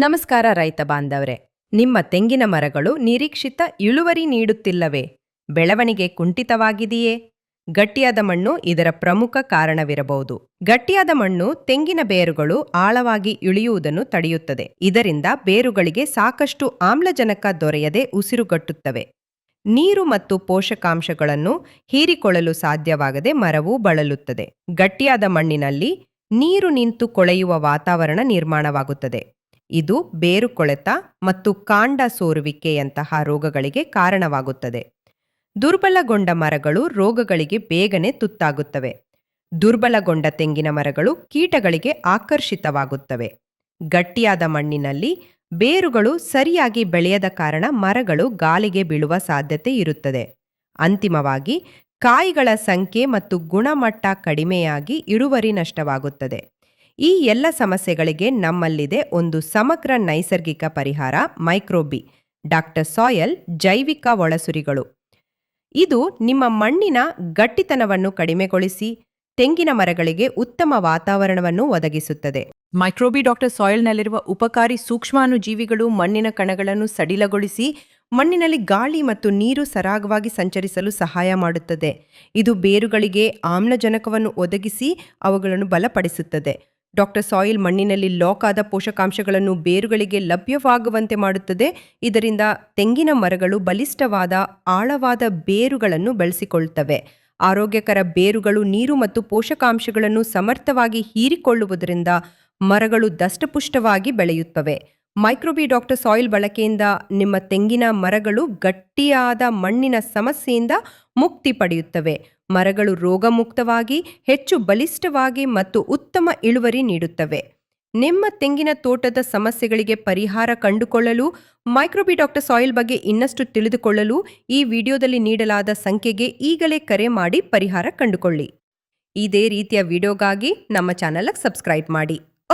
ನಮಸ್ಕಾರ ರೈತ ಬಾಂಧವ್ರೆ. ನಿಮ್ಮ ತೆಂಗಿನ ಮರಗಳು ನಿರೀಕ್ಷಿತ ಇಳುವರಿ ನೀಡುತ್ತಿಲ್ಲವೇ? ಬೆಳವಣಿಗೆ ಕುಂಠಿತವಾಗಿದೆಯೇ? ಗಟ್ಟಿಯಾದ ಮಣ್ಣು ಇದರ ಪ್ರಮುಖ ಕಾರಣವಿರಬಹುದು. ಗಟ್ಟಿಯಾದ ಮಣ್ಣು ತೆಂಗಿನ ಬೇರುಗಳು ಆಳವಾಗಿ ಇಳಿಯುವುದನ್ನು ತಡೆಯುತ್ತದೆ. ಇದರಿಂದ ಬೇರುಗಳಿಗೆ ಸಾಕಷ್ಟು ಆಮ್ಲಜನಕ ದೊರೆಯದೆ ಉಸಿರುಗಟ್ಟುತ್ತವೆ. ನೀರು ಮತ್ತು ಪೋಷಕಾಂಶಗಳನ್ನು ಹೀರಿಕೊಳ್ಳಲು ಸಾಧ್ಯವಾಗದೆ ಮರವು ಬಳಲುತ್ತದೆ. ಗಟ್ಟಿಯಾದ ಮಣ್ಣಿನಲ್ಲಿ ನೀರು ನಿಂತು ಕೊಳೆಯುವ ವಾತಾವರಣ ನಿರ್ಮಾಣವಾಗುತ್ತದೆ. ಇದು ಬೇರು ಕೊಳೆತ ಮತ್ತು ಕಾಂಡ ಸೋರುವಿಕೆಯಂತಹ ರೋಗಗಳಿಗೆ ಕಾರಣವಾಗುತ್ತದೆ. ದುರ್ಬಲಗೊಂಡ ಮರಗಳು ರೋಗಗಳಿಗೆ ಬೇಗನೆ ತುತ್ತಾಗುತ್ತವೆ. ದುರ್ಬಲಗೊಂಡ ತೆಂಗಿನ ಮರಗಳು ಕೀಟಗಳಿಗೆ ಆಕರ್ಷಿತವಾಗುತ್ತವೆ. ಗಟ್ಟಿಯಾದ ಮಣ್ಣಿನಲ್ಲಿ ಬೇರುಗಳು ಸರಿಯಾಗಿ ಬೆಳೆಯದ ಕಾರಣ ಮರಗಳು ಗಾಳಿಗೆ ಬೀಳುವ ಸಾಧ್ಯತೆ ಇರುತ್ತದೆ. ಅಂತಿಮವಾಗಿ ಕಾಯಿಗಳ ಸಂಖ್ಯೆ ಮತ್ತು ಗುಣಮಟ್ಟ ಕಡಿಮೆಯಾಗಿ ಇಳುವರಿ ನಷ್ಟವಾಗುತ್ತದೆ. ಈ ಎಲ್ಲ ಸಮಸ್ಯೆಗಳಿಗೆ ನಮ್ಮಲ್ಲಿದೆ ಒಂದು ಸಮಗ್ರ ನೈಸರ್ಗಿಕ ಪರಿಹಾರ, ಮೈಕ್ರೋಬಿ. ಡಾಕ್ಟರ್ ಸಾಯಲ್, ಜೈವಿಕ ಒಳಸುರಿಗಳು. ಇದು ನಿಮ್ಮ ಮಣ್ಣಿನ ಗಟ್ಟಿತನವನ್ನು ಕಡಿಮೆಗೊಳಿಸಿ, ತೆಂಗಿನ ಮರಗಳಿಗೆ ಉತ್ತಮ ವಾತಾವರಣವನ್ನು ಒದಗಿಸುತ್ತದೆ. ಮೈಕ್ರೋಬಿ ಡಾಕ್ಟರ್ ಸಾಯಿಲ್ನಲ್ಲಿರುವ ಉಪಕಾರಿ ಸೂಕ್ಷ್ಮಾಣುಜೀವಿಗಳು ಮಣ್ಣಿನ ಕಣಗಳನ್ನು ಸಡಿಲಗೊಳಿಸಿ, ಮಣ್ಣಿನಲ್ಲಿ ಗಾಳಿ ಮತ್ತು ನೀರು ಸರಾಗವಾಗಿ ಸಂಚರಿಸಲು ಸಹಾಯ ಮಾಡುತ್ತದೆ. ಇದು ಬೇರುಗಳಿಗೆ ಆಮ್ಲಜನಕವನ್ನು ಒದಗಿಸಿ, ಅವುಗಳನ್ನು ಬಲಪಡಿಸುತ್ತದೆ. ಡಾಕ್ಟರ್ ಸಾಯಿಲ್ ಮಣ್ಣಿನಲ್ಲಿ ಲಾಕ್ ಆದ ಪೋಷಕಾಂಶಗಳನ್ನು ಬೇರುಗಳಿಗೆ ಲಭ್ಯವಾಗುವಂತೆ ಮಾಡುತ್ತದೆ. ಇದರಿಂದ ತೆಂಗಿನ ಮರಗಳು ಬಲಿಷ್ಠವಾದ ಆಳವಾದ ಬೇರುಗಳನ್ನು ಬೆಳೆಸಿಕೊಳ್ಳುತ್ತವೆ ಆರೋಗ್ಯಕರ ಬೇರುಗಳು ನೀರು ಮತ್ತು ಪೋಷಕಾಂಶಗಳನ್ನು ಸಮರ್ಥವಾಗಿ ಹೀರಿಕೊಳ್ಳುವುದರಿಂದ ಮರಗಳು ದಷ್ಟಪುಷ್ಟವಾಗಿ ಬೆಳೆಯುತ್ತವೆ. ಮೈಕ್ರೋಬಿ ಡಾಕ್ಟರ್ ಸಾಯಿಲ್ ಬಳಕೆಯಿಂದ ನಿಮ್ಮ ತೆಂಗಿನ ಮರಗಳು ಗಟ್ಟಿಯಾದ ಮಣ್ಣಿನ ಸಮಸ್ಯೆಯಿಂದ ಮುಕ್ತಿ ಪಡೆಯುತ್ತವೆ. ಮರಗಳು ರೋಗಮುಕ್ತವಾಗಿ, ಹೆಚ್ಚು ಬಲಿಷ್ಠವಾಗಿ ಮತ್ತು ಉತ್ತಮ ಇಳುವರಿ ನೀಡುತ್ತವೆ. ನಿಮ್ಮ ತೆಂಗಿನ ತೋಟದ ಸಮಸ್ಯೆಗಳಿಗೆ ಪರಿಹಾರ ಕಂಡುಕೊಳ್ಳಲು, ಮೈಕ್ರೋಬಿ ಡಾಕ್ಟರ್ ಸಾಯಿಲ್ ಬಗ್ಗೆ ಇನ್ನಷ್ಟು ತಿಳಿದುಕೊಳ್ಳಲು ಈ ವಿಡಿಯೋದಲ್ಲಿ ನೀಡಲಾದ ಸಂಖ್ಯೆಗೆ ಈಗಲೇ ಕರೆ ಮಾಡಿ ಪರಿಹಾರ ಕಂಡುಕೊಳ್ಳಿ. ಇದೇ ರೀತಿಯ ವಿಡಿಯೋಗಾಗಿ ನಮ್ಮ ಚಾನಲ್ಗೆ ಸಬ್ಸ್ಕ್ರೈಬ್ ಮಾಡಿ.